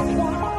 我。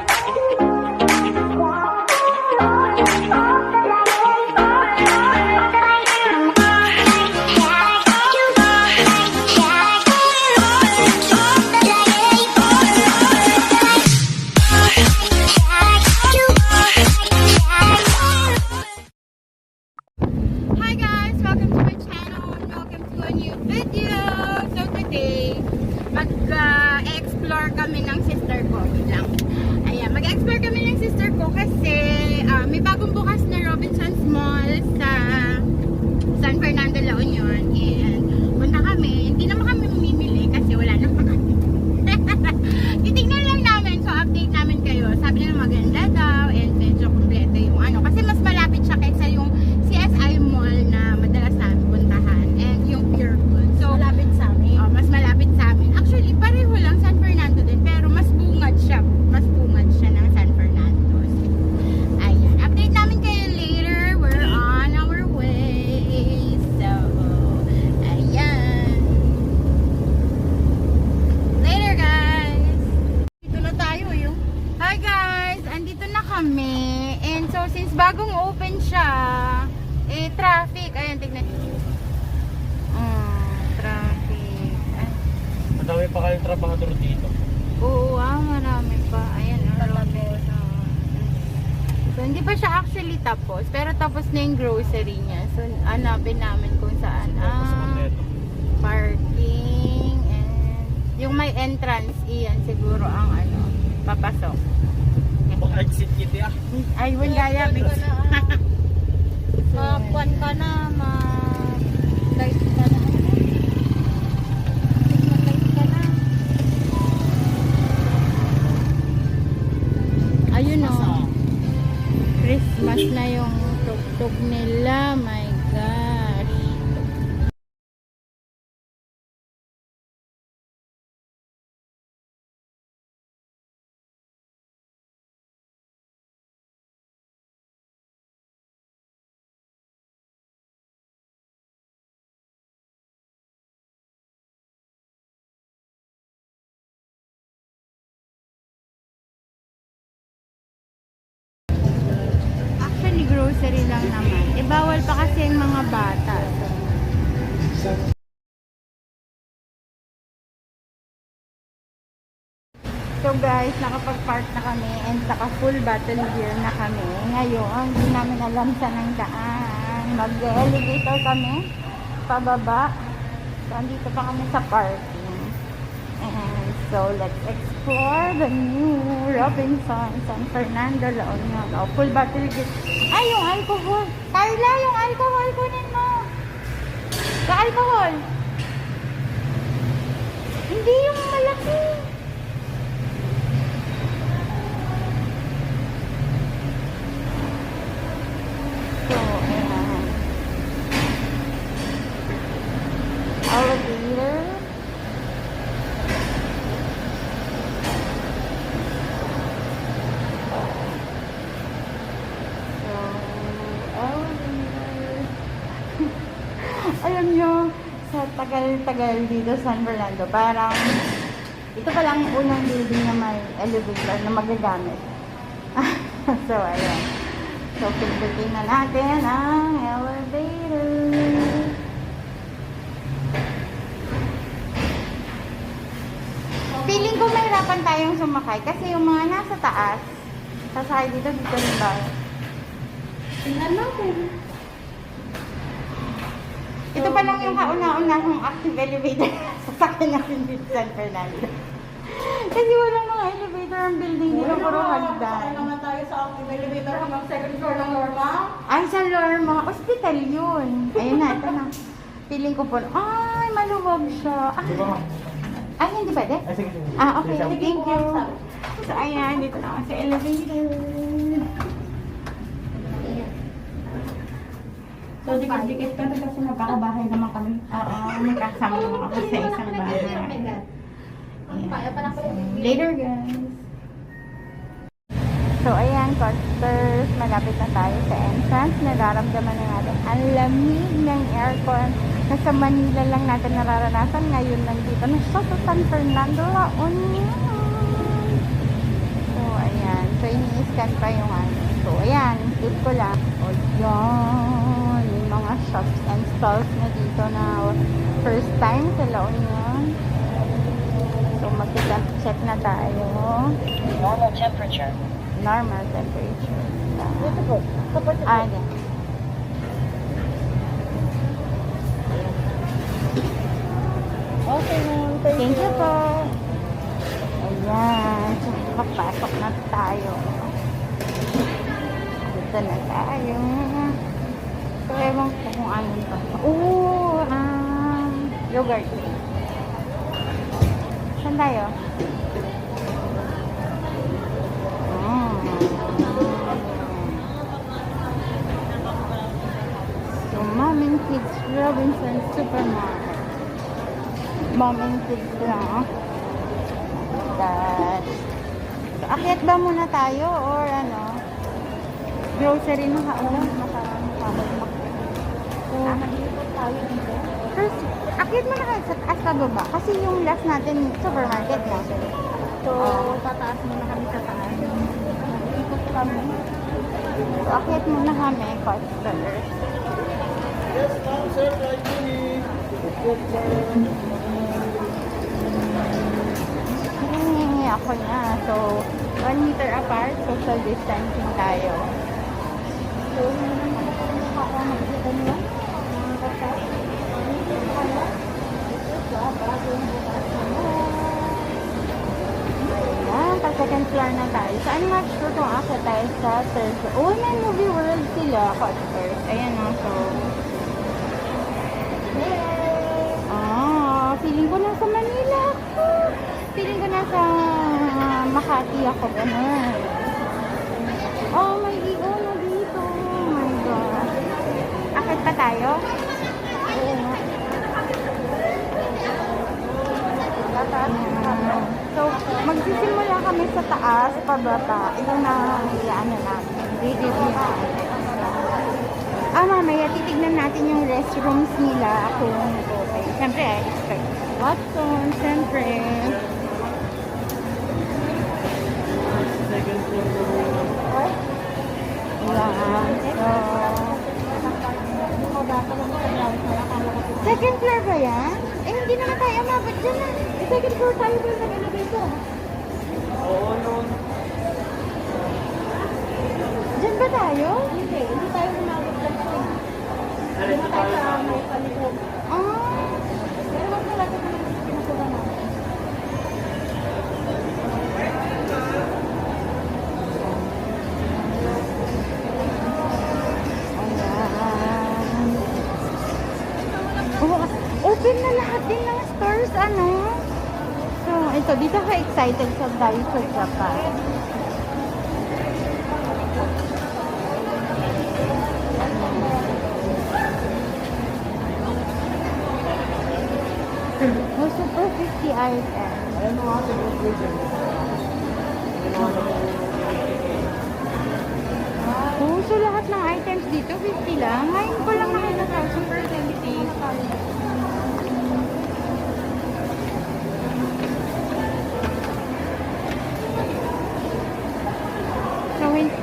Madami pa kayong trabahador dito. Oo, ah, marami pa. Ayan, marami. So, hindi pa siya actually tapos. Pero tapos na yung grocery niya. So, hanapin namin kung saan. Ah, parking and yung may entrance, iyan siguro ang ano, papasok. Mag-exit kit ah. Ay, wala gaya. Makapuan ka na, ma-light ka Christmas na yung tugtog nila. My gosh. Grocery lang naman. Eh, bawal pa kasi yung mga bata. So guys, nakapag-park na kami and naka full battle gear na kami. Ngayon, hindi namin alam saan ang daan. Mag-elevator kami pababa. So, andito pa kami sa parking. And so, let's explore the new Robinson San Fernando La Union. Oh, full battery gear. Ay, yung alcohol. Carla, yung alcohol kunin mo. Sa alcohol. Hindi yung malaki. So, ayan. Elevator. So, elevator. Alam nyo, tagal-tagal dito sa San Fernando, parang ito pa lang unang building na may elevator na magagamit. so, ayan. So, pindutin na natin ang elevator. Feeling ko mahirapan tayong sumakay kasi yung mga nasa taas, sasakay dito, dito rin ba? Tingnan natin. Ito pa lang yung kauna-unahang active elevator sasakyan natin dito sa San Fernando. Kasi walang mga elevator ang building dito, puro hagdan. naman tayo sa active elevator hanggang second floor ng Norma. Ay, sa Lorma. Hospital yun. Ayun na, ito na. Feeling ko po, ay, maluwag siya. Di ba? Ay, ay, hindi pwede? Ay, sige, sige. Ah, okay. Thank you. So, ayan, dito na ako sa elevator. So, dikit-dikit ka kasi magkakabahay naman kami. Oo, may kasama naman ako sa isang bahay. Ayan. Later, guys. So, ayan, costers. Malapit na tayo sa entrance. Nararamdaman na natin ang lamig ng aircon. Nasa Manila lang natin nararanasan. Ngayon, nandito na siya sa San Fernando, La Union. So, scan pa yung ano. So, ayan, click ko lang. O, yan. Mga shops and stalls na dito na first time sa La Union. So, mag-check na tayo. Normal temperature. Normal temperature. Ah, yan. Okay ma'am. Thank, Thank you po. Ayan. So, papasok na tayo. Dito na tayo. So, ewan ko kung ano pa. Oo, um, yogurt. Saan tayo? Mm. So, Mom and Kids Robinson Supermarket. Mom and Kids lang. That. So, akyat ba muna tayo or ano? Grocery na ka. Oh, naka, naka, So, mag-ikot tayo dito. First, akyat mo na kayo sa taas pa baba. Kasi yung last natin, supermarket na. So, tataas muna kami sa taas. Mag-ikot kami. So, akyat muna kami, customers. Yes, ma'am, sir. Right minute. Hihingi ako na. So, one meter apart, social distancing tayo. So, hindi naman ako nakaka makikita I'm not sure kung tayo sa third floor. Oh, may movie world sila, customers. Ayan o, so. Ah, feeling ko nasa Manila ako. Feeling ko nasa Makati ako, ganun. Oh, may EO na dito. Oh my gosh. Akit pa tayo? Oo nga. Tataas muna kami. So, magsisimula kami sa taas, pababa. Ito na ano namin. Review namin. Ah, mamaya titignan natin yung restrooms nila kung okay. Siyempre, I expect Watson, siyempre. Second floor ba yan? Eh, hindi naman tayo umabot dyan second floor tayo ba yung nag-ilagay ko? Oo, noon. Dyan ba tayo? Hindi, hindi tayo umabot lang. Alis na tayo sa sa may palikod. Ah, So, ito, dito ka excited sa Daiso Japan. Oh, super 50 items. Ayan mo. Ayan mo ate. Oh, so lahat ng items dito, 50 lang. Ngayon ko lang nakita, super 50.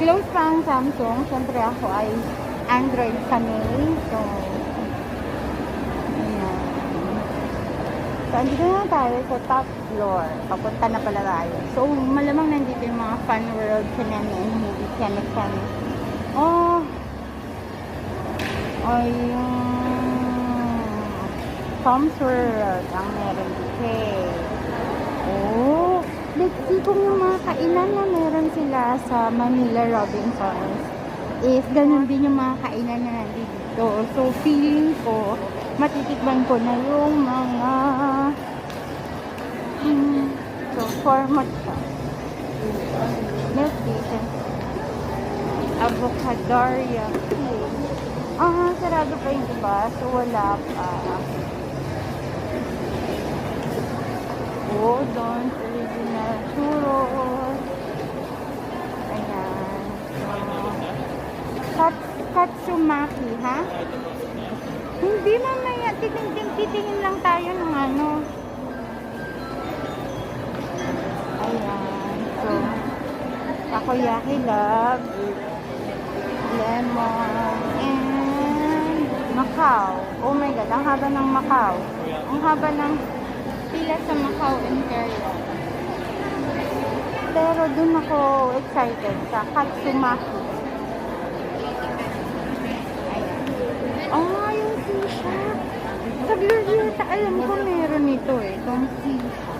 Close pa Samsung, syempre ako ay Android kami. So, ayan. So, andito na tayo sa top floor. Papunta na pala tayo. So, malamang nandito yung mga fun world, and movie, kami, kami. Oh! Ayun. Tom's World ang meron dito. Oh! See kung yung mga kainan na meron sila sa Manila Robinsons is ganun din yung mga kainan na nandito. So, feeling ko, matitikman ko na yung mga hmm, so, format siya. Milk tea. Avocadoria cake. Ah, sarado pa yung iba. So, wala pa. Oh, doon. Churros. Ayan. Kat katsumaki, ha? Hindi mamaya. Titingin, titingin lang tayo ng ano. Ayan. So, takoyaki love, lemon, and Macau. Oh my God, ang haba ng Macau. Ang haba ng pila sa Macau Imperial. Pero dun ako excited sa Katsumaki. Oh, nga yung sisha. Sa Glorieta, alam ko meron nito eh. Itong sisha.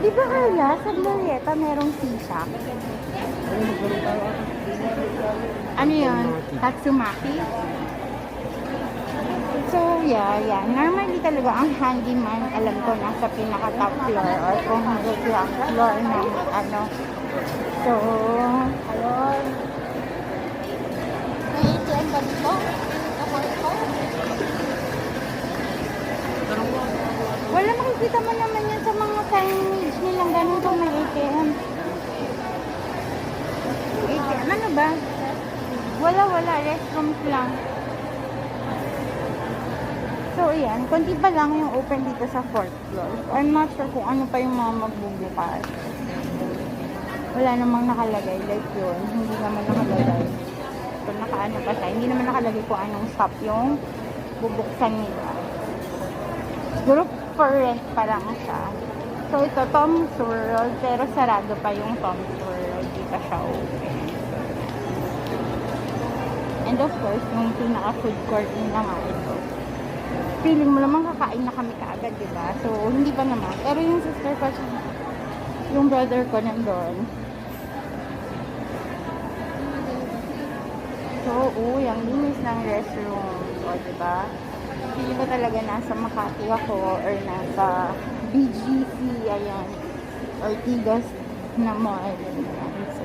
Di ba Carla, sa Glorieta merong sisha? Ano yun? Tatsumaki? So, yeah, yeah. Normally talaga ang handyman, alam ko, nasa pinaka-top floor or kung hindi ground floor ng ano. So, ayun. May ATM ba dito? Wala makikita mo naman yan sa mga signage nilang ganun kung may ATM. ATM, ano ba? Wala, wala. Restrooms lang. So, ayan. Kunti pa lang yung open dito sa fourth floor. I'm not sure kung ano pa yung mga magbubukas. Wala namang nakalagay. Like yun. Hindi naman nakalagay. So, nakaano pa siya. Hindi naman nakalagay kung anong shop yung bubuksan nila. Siguro for rent pa lang siya. So, ito, Tom's World. Pero sarado pa yung Tom's World. Di pa siya open. And of course, yung pinaka-food court nga ito. Feeling mo naman kakain na kami kaagad, di ba? So, hindi pa naman. Pero yung sister ko, yung brother ko nandun. So, uy, ang linis ng restroom. O, di ba? Feeling ko talaga nasa Makati ako or nasa BGC, ayan. Ortigas na mall. Ayan. So,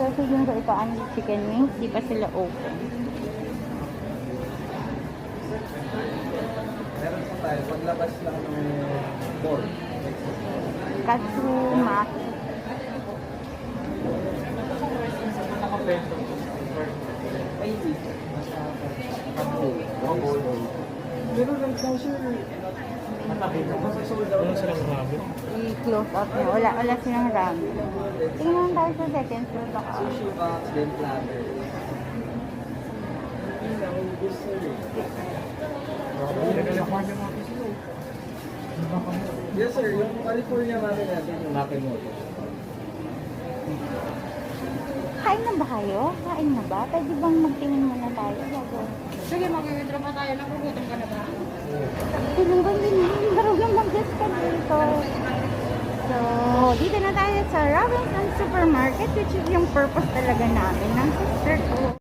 So, feeling ko ito ang chicken wings. Di pa sila open. Meron po tayo, paglabas lang ng board. Katsumaki. Meron lang daw sir. Sold out na. I-close out niya. Wala, wala silang ramen. Tingnan tayo sa second floor. Baka. Sushi box, then platter. Yes sir, yung California natin natin yung Makimoto. Kain na ba kayo? Kain na ba? Pwede bang magtingin muna tayo? Bago. Sige, mag-withdraw pa tayo. Nagugutom ka na ba? Ko hindi marunong mag-guess ka dito. So, dito na tayo sa Robinson Supermarket which is yung purpose talaga namin ng sister ko.